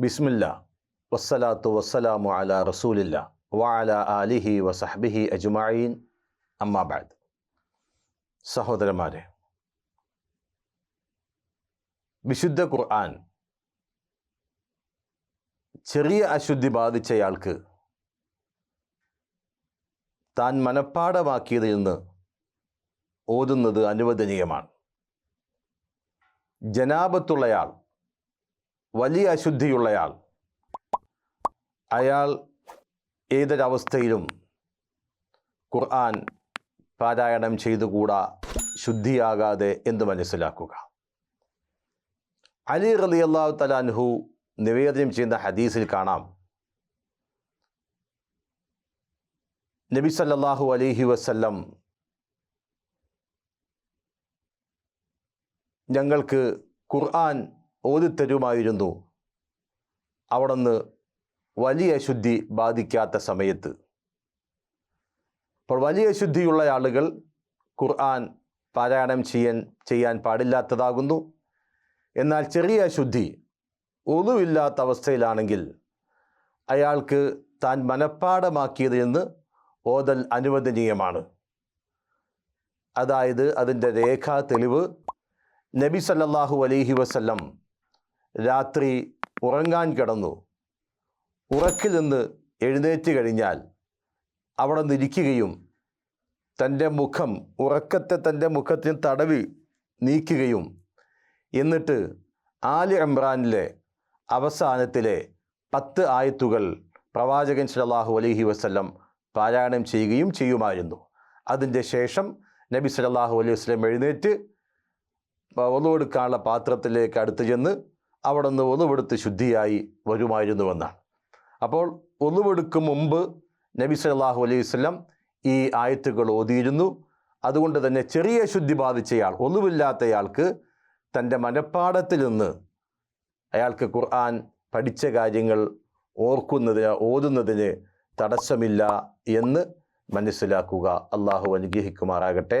ബിസ്മില്ല. വസ്സലാത്തു വസ്സലാമു അല റസൂലില്ല. വഅല ആലിഹി വസഹ്ബിഹി അജ്മഈൻ. അമ്മാബാദ് സഹോദരന്മാരെ വിശുദ്ധ ഖുർആൻ ചെറിയ അശുദ്ധി ബാധിച്ചയാൾക്ക് താൻ മനഃപ്പാടമാക്കിയതിൽ നിന്ന് ഓതുന്നത് അനുവദനീയമാണ്. ജനാപത്തുള്ളയാൾ വലിയ അശുദ്ധിയുള്ളയാൾ. അയാൾ ഏതൊരവസ്ഥയിലും ഖുർആൻ പാരായണം ചെയ്തുകൂടാ ശുദ്ധിയാകാതെ എന്ന് മനസ്സിലാക്കുക. അലി റലി അള്ളാഹു തലാൻഹു നിവേദനം ചെയ്യുന്ന ഹദീസിൽ കാണാം. നബി സല്ലാഹു അലൈഹി വസ്ല്ലം ഞങ്ങൾക്ക് ഖുർആൻ ഓതിത്തരുമായിരുന്നു അവിടുന്ന് വലിയ ശുദ്ധി ബാധിക്കാത്ത സമയത്ത്. അപ്പോൾ വലിയ ശുദ്ധിയുള്ള ആളുകൾ ഖുർആൻ പാരായണം ചെയ്യാൻ ചെയ്യാൻ പാടില്ലാത്തതാകുന്നു. എന്നാൽ ചെറിയ ശുദ്ധി ഒന്നുമില്ലാത്ത അവസ്ഥയിലാണെങ്കിൽ അയാൾക്ക് താൻ മനഃപ്പാടമാക്കിയതിൽ നിന്ന് ഓതൽ അനുവദനീയമാണ്. അതായത് അതിന്റെ രേഖാ തെളിവ് നബി സല്ലാഹു അലൈഹി വസല്ലം രാത്രി ഉറങ്ങാൻ കിടന്നു. ഉറക്കിൽ നിന്ന് എഴുന്നേറ്റ് കഴിഞ്ഞാൽ അവിടെ നിരിക്കുകയും തന്റെ മുഖം ഉറക്കത്തെ തന്റെ മുഖത്തിന് തടവി നീക്കുകയും എന്നിട്ട് ആലി ഇമ്രാനിലെ അവസാനത്തിലെ പത്ത് ആയത്തുകൾ പ്രവാചകൻ സലാഹു അലഹി വസല്ലം പാരായണം ചെയ്യുകയും ചെയ്യുമായിരുന്നു. അതിന്റെ ശേഷം നബി സലാഹു അലൈഹി വസ്ലം എഴുന്നേറ്റ് ഒന്നുകൊടുക്കാനുള്ള പാത്രത്തിലേക്ക് അടുത്ത് ചെന്ന് അവിടെ നിന്ന് ഒന്നുവെടുത്ത് ശുദ്ധിയായി വരുമായിരുന്നുവെന്നാണ് അപ്പോൾ ഒന്നുവെടുക്കും മുമ്പ് നബി സല്ലല്ലാഹു അലൈഹി വസല്ലം ഈ ആയത്തുകൾ ഓതിയിരുന്നു. അതുകൊണ്ട് തന്നെ ചെറിയ ശുദ്ധി ബാധിച്ചയാൾ ഒന്നുമില്ലാത്തയാൾക്ക് തന്റെ മനഃപ്പാടത്തിൽ നിന്ന് അയാൾക്ക് ഖുർആൻ പഠിച്ച കാര്യങ്ങൾ ഓർക്കുന്നതിന് ഓതുന്നതിന് തടസ്സമില്ല എന്ന് മനസ്സിലാക്കുക അള്ളാഹു അനുഗ്രഹിക്കുമാറാകട്ടെ.